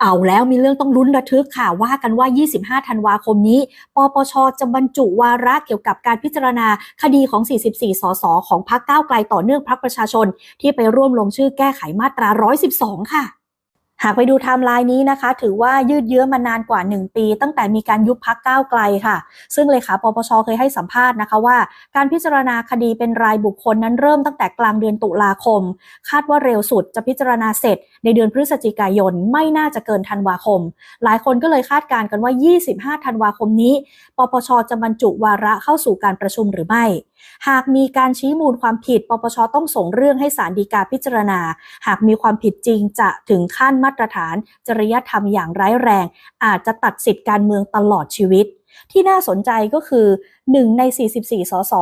เอาแล้วมีเรื่องต้องลุ้นระทึกค่ะ ว่ากันว่า 25 ธันวาคมนี้ ปปช จะบรรจุวาระเกี่ยวกับการพิจารณาคดีของ 44 สส ของพรรคก้าวไกลต่อเนื่องพรรคประชาชน ที่ไปร่วมลงชื่อแก้ไขมาตรา 112 ค่ะ หากไปดูไทม์ไลน์นี้นะคะ ถือว่ายืดเยื้อมานานกว่า 1 ปี ตั้งแต่มีการยุบพักก้าวไกลค่ะ ซึ่งเลขาปปชเคยให้สัมภาษณ์นะคะว่า การพิจารณาคดีเป็นรายบุคคลนั้นเริ่มตั้งแต่กลางเดือนตุลาคม คาดว่าเร็วสุดจะพิจารณาเสร็จ ในเดือนพฤศจิกายนไม่น่าจะเกินธันวาคม หลายคนก็เลยคาดการณ์กันว่า 25 ธันวาคมนี้ ปปชจะบรรจุวาระเข้าสู่การประชุมหรือไม่ หากมีการชี้มูลความผิด ปปชต้องส่งเรื่องให้ศาลฎีกาพิจารณา หากมีความผิดจริงจะถึงขั้นมาตรฐาน จริยธรรมอย่างร้ายแรง อาจจะตัดสิทธิการเมืองตลอดชีวิต ที่น่าสนใจก็คือ 1 ใน 44 สส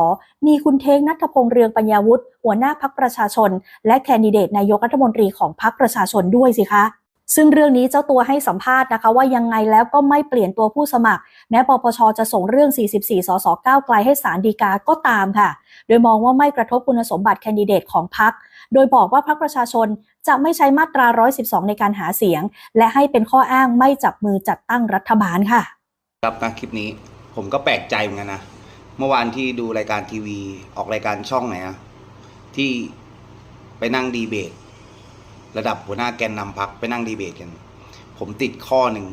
มีคุณเทงนัทพงษ์เรืองปัญญาวุฒิหัวหน้าพักประชาชน และแคนดิเดตนายกรัฐมนตรีของพักประชาชนด้วยสิคะ ซึ่งเรื่องนี้เจ้าตัวให้สัมภาษณ์นะคะว่ายังไงแล้วก็ไม่เปลี่ยนตัวผู้สมัคร แม้ปปชจะส่งเรื่อง 44 สสก้าวไกลให้ศาลฎีกาก็ตามค่ะ โดยมองว่าไม่กระทบคุณสมบัติแคนดิเดตของพักโดยบอกว่าพักประชาชนจะไม่ใช้มาตรา 112 ในการหาเสียง และให้เป็นข้ออ้างไม่จับมือจัดตั้งรัฐบาลค่ะ ครับนะคลิปนี้ผมก็แปลกใจเหมือนกันนะ เมื่อวานที่ดูรายการทีวีออกรายการช่องไหนอะที่ไปนั่งดีเบต ระดับหัวหน้าแกนนำพักไปนั่งดีเบตกัน ผมติดข้อหนึ่ง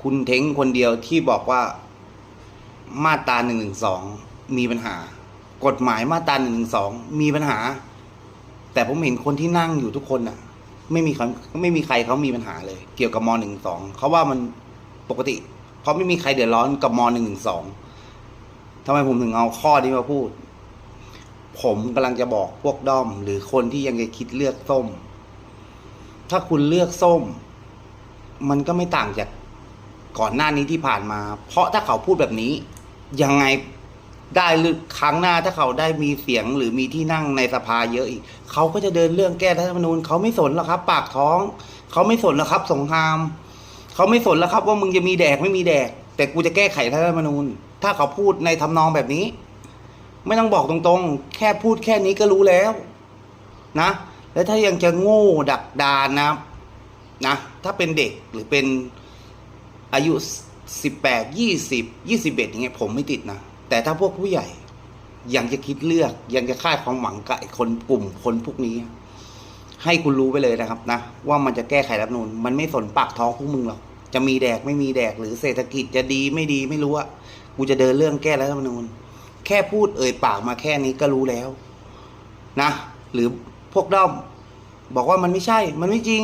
คุณเท้งคนเดียวที่บอกว่ามาตราหนึ่งหนึ่งสองมีปัญหา กฎหมายมาตราหนึ่งหนึ่งสองมีปัญหา แต่ผมเห็นคนที่นั่งอยู่ทุกคนน่ะไม่มีใครไม่มีใครเขามีปัญหาเลย เกี่ยวกับมหนึ่งสองเขาว่ามันปกติเพราะไม่มีใครเดือดร้อนกับมหนึ่งหนึ่งสองทำไมผมถึงเอาข้อนี้มาพูด ผมกำลังจะบอกพวกด้อม หรือคนที่ยังจะคิดเลือกส้ม ถ้าคุณเลือกส้ม มันก็ไม่ต่างจากก่อนหน้านี้ที่ผ่านมา เพราะถ้าเขาพูดแบบนี้ ยังไงได้หรือครั้งหน้าถ้าเขาได้มีเสียงหรือมีที่นั่งในสภาเยอะอีก เขาก็จะเดินเรื่องแก้รัฐธรรมนูญเขาไม่สนหรอกครับ ปากท้อง เขาไม่สนหรอกครับ สงคราม เขาไม่สนแล้วครับ ว่ามึงจะมีแดกไม่มีแดก แต่กูจะแก้ไขรัฐธรรมนูญ ถ้าเขาพูดในทำนองแบบนี้ ไม่ต้องบอกตรงๆ แค่พูดแค่นี้ก็รู้แล้วนะ แล้วถ้ายังจะโง่ดักดานนะนะถ้าเป็นเด็กหรือเป็นอายุสิบแปดยี่สิบยี่สิบเอ็ดอย่างเงี้ยผมไม่ติดนะ แต่ถ้าพวกผู้ใหญ่ยังจะคิดเลือกยังจะคาดความหวังกับไอ้คนกลุ่มคนพวกนี้ ให้คุณรู้ไปเลยนะครับนะ ว่ามันจะแก้ไขรัฐนูญมันไม่สนปากท้องพวกมึงหรอกจะมีแดกไม่มีแดกหรือเศรษฐกิจจะดีไม่ดีไม่รู้อะกูจะเดินเรื่องแก้รัฐธรรมนูญ แค่พูดเอ่ยปากมาแค่นี้ก็รู้แล้ว นะ หรือพวกด้อมบอกว่ามันไม่ใช่ มันไม่จริง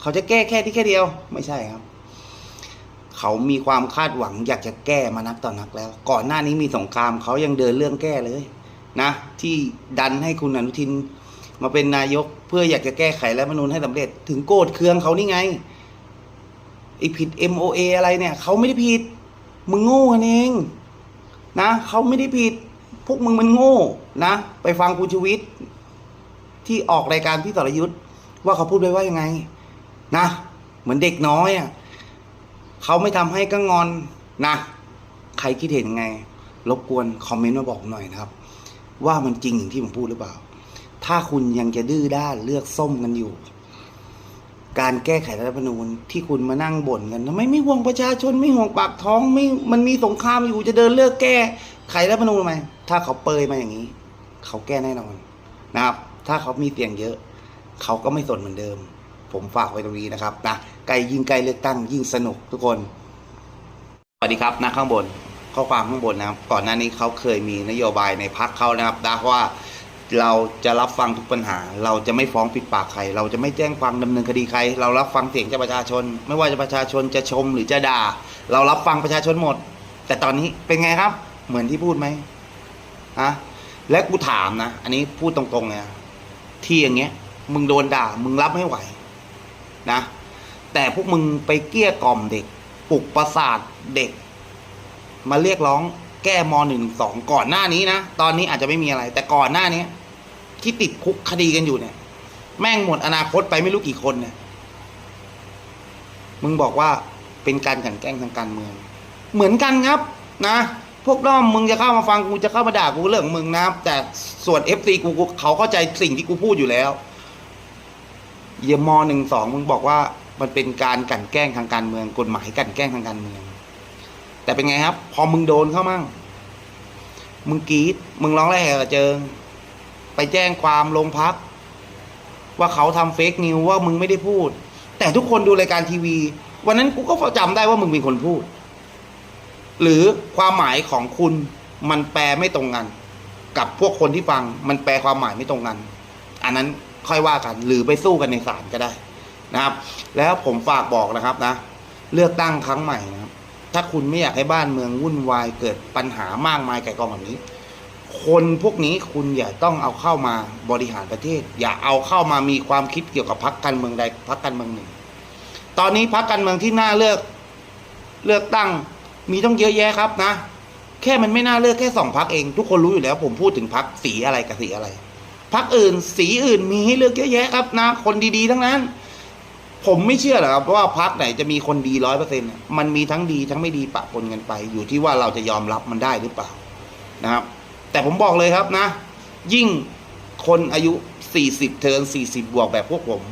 เขาจะแก้แค่ที่แค่เดียว ไม่ใช่ครับ เขามีความคาดหวังอยากจะแก้มานักต่อนักแล้ว ก่อนหน้านี้มีสงครามเขายังเดินเรื่องแก้เลย นะ ที่ดันให้คุณอนุทิน มาเป็นนายกเพื่ออยากจะแก้ไขรัฐธรรมนูญให้สำเร็จ ถึงโกรธเคืองเขานี่ไงไอผิด MOA อะไรเนี่ย เขาไม่ได้ผิด มึงโง่กันเอง นะเขาไม่ได้ผิด พวกมึงมันโง่นะ ไปฟังคุณชูวิทย์ที่ออกรายการพี่สรยุทธ์ว่าเขาพูดไว้ว่ายังไง นะ เหมือนเด็กน้อยอะเขาไม่ทำให้ก็งอนนะ ใครคิดเห็นยังไง รบกวนคอมเมนต์มาบอกหน่อยนะครับ ว่ามันจริงอย่างที่ผมพูดหรือเปล่า ถ้าคุณยังจะดื้อด้านเลือกส้มกันอยู่ การแก้ไขรัฐธรรมนูญที่คุณมานั่งบ่นกันทำไมไม่ห่วงประชาชนไม่ห่วงปากท้องไม่มันมีสงครามอยู่จะเดินเลือกแก้ไขรัฐธรรมนูญทำไมถ้าเขาเปยมาอย่างนี้ เขาแก้แน่นอนนะครับ ถ้าเขามีเสียงเยอะ เขาก็ไม่สนเหมือนเดิม ผมฝากไว้ตรงนี้นะครับนะใกลยิ่งใกลเลือกตั้งยิ่งสนุกทุกคนสวัสดีครับนะข้างบนข้อความข้างบนนะครับ ก่อนหน้านี้เขาเคยมีนโยบายในพักเขานะครับนะว่า เราจะรับฟังทุกปัญหา เราจะไม่ฟ้องปิดปากใคร เราจะไม่แจ้งความดำเนินคดีใคร เรารับฟังเสียงจากประชาชน ไม่ว่าจะประชาชนจะชมหรือจะด่า เรารับฟังประชาชนหมด แต่ตอนนี้เป็นไงครับ เหมือนที่พูดไหมอะและกูถามนะ อันนี้พูดตรงๆเลยที่อย่างเงี้ย มึงโดนด่า มึงรับไม่ไหว นะ แต่พวกมึงไปเกี้ยกล่อมเด็กปลุกประสาทเด็ก มาเรียกร้อง แก้มหนึ่งสองก่อนหน้านี้นะ ตอนนี้อาจจะไม่มีอะไร แต่ก่อนหน้านี้ที่ติดคุกคดีกันอยู่เนี่ย แม่งหมดอนาคตไปไม่รู้กี่คนเนี่ยมึงบอกว่าเป็นการกันแกล้งทางการเมือง เหมือนกันครับ นะ พวกด้อมมึงจะเข้ามาฟังกูจะเข้ามาด่ากูเรื่องมึงนะแต่ส่วนเอฟซีกูเขาเข้าใจสิ่งที่กูพูดอยู่แล้วเยี่ยมหนึ่งสองมึงบอกว่ามันเป็นการกันแกล้งทางการเมือง กฎหมายกันแกล้งทางการเมือง แต่เป็นไงครับ พอมึงโดนเข้ามั่ง มึงกรีดมึงร้องไห้กระเจิง ไปแจ้งความโรงพัก ว่าเขาทำเฟกนิวว่ามึงไม่ได้พูด แต่ทุกคนดูรายการทีวี วันนั้นกูก็จำได้ว่ามึงเป็นคนพูด หรือความหมายของคุณมันแปลไม่ตรงกัน กับพวกคนที่ฟังมันแปลความหมายไม่ตรงกัน อันนั้นค่อยว่ากัน หรือไปสู้กันในศาลก็ได้นะครับ แล้วผมฝากบอกนะครับนะ เลือกตั้งครั้งใหม่นะครับ ถ้าคุณไม่อยากให้บ้านเมืองวุ่นวายเกิดปัญหามากมายไก่กองแบบนี้ คนพวกนี้คุณอย่าต้องเอาเข้ามาบริหารประเทศ อย่าเอาเข้ามามีความคิดเกี่ยวกับพรรคการเมืองใดพรรคการเมืองหนึ่ง ตอนนี้พรรคการเมืองที่น่าเลือกเลือกตั้งมีต้องเยอะแยะครับนะ แค่มันไม่น่าเลือกแค่สองพรรคเอง ทุกคนรู้อยู่แล้วผมพูดถึงพรรคสีอะไรกับสีอะไรพรรคอื่นสีอื่นมีให้เลือกเยอะแยะครับนะ คนดีๆ ทั้งนั้น ผมไม่เชื่อหรอกครับว่าพรรคไหนจะมีคนดีร้อยเปอร์เซ็นต์มันมีทั้งดีทั้งไม่ดีปะปนกันไป อยู่ที่ว่าเราจะยอมรับมันได้หรือเปล่านะครับ แต่ผมบอกเลยครับนะ ยิ่งคนอายุสี่สิบเทินสี่สิบบวกแบบพวกผม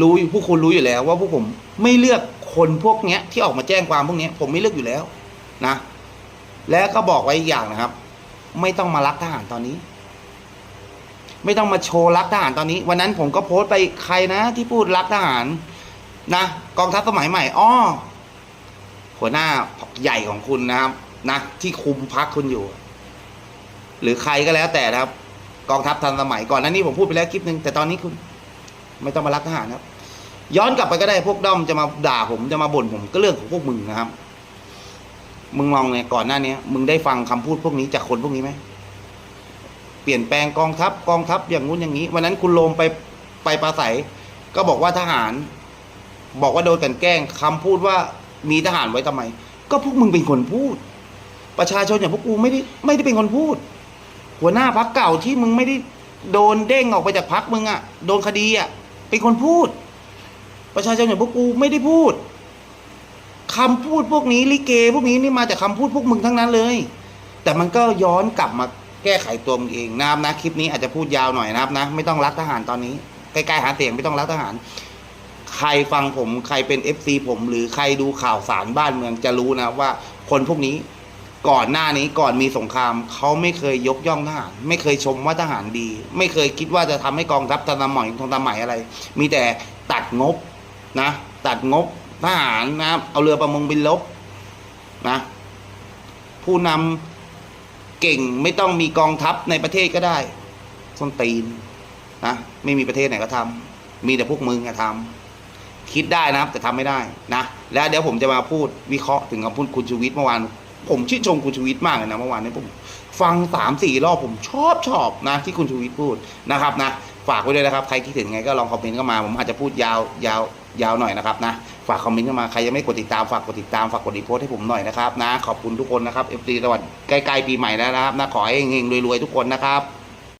รู้ผู้คุณรู้อยู่แล้ว ว่าพวกผมไม่เลือกคนพวกเนี้ย ที่ออกมาแจ้งความพวกเนี้ย ผมไม่เลือกอยู่แล้วนะ และก็บอกไว้อีกอย่างนะครับ ไม่ต้องมารักทหารตอนนี้ ไม่ต้องมาโชว์รักทหารตอนนี้ วันนั้นผมก็โพสต์ไปใครนะ ที่พูดรักทหารนะกองทัพสมัยใหม่อ้อหัวหน้าใหญ่ของคุณนะครับนะที่คุมพักคุณอยู่ หรือใครก็แล้วแต่นะครับ กองทัพทันสมัยก่อนนั้นนี่ผมพูดไปแล้วคลิปหนึ่งแต่ตอนนี้คุณ ไม่ต้องมารักทหารครับ ย้อนกลับไปก็ได้พวกด้อมจะมาด่าผมจะมาบ่นผมก็เรื่องของพวกมึงนะครับ มึงลองเนี่ยก่อนหน้านี้มึงได้ฟังคำพูดพวกนี้จากคนพวกนี้ไหม เปลี่ยนแปลงกองทัพกองทัพอย่างงู้นอย่างนี้ วันนั้นคุณโลมไปไปปราศัย ก็บอกว่าทหาร บอกว่าโดนกันแกล้งคำพูดว่ามีทหารไว้ทำไม ก็พวกมึงเป็นคนพูด ประชาชนอย่างพวกกูไม่ได้ไม่ได้เป็นคนพูด หัวหน้าพักเก่าที่มึงไม่ได้โดนเด้งออกไปจากพักมึงอะ่ะโดนคดีอะ่ะเป็นคนพูด ประชาชนอย่างพวกกูไม่ได้พูดคำพูดพวกนี้ลิเก พวกนี้นี่มาจากคำพูดพวกมึงทั้งนั้นเลย แต่มันก็ย้อนกลับมา แก้ไขตัวมึงเองนะครับนะคลิปนี้อาจจะพูดยาวหน่อยนะครับนะ ไม่ต้องรักทหารตอนนี้ใกล้ๆหาเสียงไม่ต้องรักทหาร ใครฟังผมใครเป็นเอฟซีผม หรือใครดูข่าวสารบ้านเมืองจะรู้นะว่าคนพวกนี้ก่อนหน้านี้ก่อนมีสงครามเขาไม่เคยยกย่องทหาร ไม่เคยชมว่าทหารดี ไม่เคยคิดว่าจะทำให้กองทัพทันสมัยทงสมัยอะไร มีแต่ตัดงบนะ ตัดงบทหารนะเอาเรือประมงบินลบนะผู้นำ เก่งไม่ต้องมีกองทัพในประเทศก็ได้ส้นตีนนะไม่มีประเทศไหนก็ทำมีแต่พวกมึงอะทำคิดได้นะครับ แต่ทำไม่ได้นะแล้วเดี๋ยวผมจะมาพูดวิเคราะห์ถึงคำพูดคุณชูวิทย์เมื่อวานผมชื่นชมคุณชูวิทย์มากเลยนะเมื่อวานนี้ผมฟังสามสี่รอบผมชอบชอบนะที่คุณชูวิทย์พูดนะครับนะ ฝากไว้ด้วยนะครับ ใครคิดถึงไงก็ลองคอมเมนต์เข้ามา ผมอาจจะพูดยาวยาวยาวหน่อยนะครับนะ ฝากคอมเมนต์เข้ามา ใครยังไม่กดติดตาม ฝากกดติดตาม ฝากกดรีโพสต์ให้ผมหน่อยนะครับนะ ขอบคุณทุกคนนะครับเอฟซีตะวันใกล้ๆปีใหม่แล้วนะครับนะ ขอให้เฮงๆรวยๆทุกคนนะครับ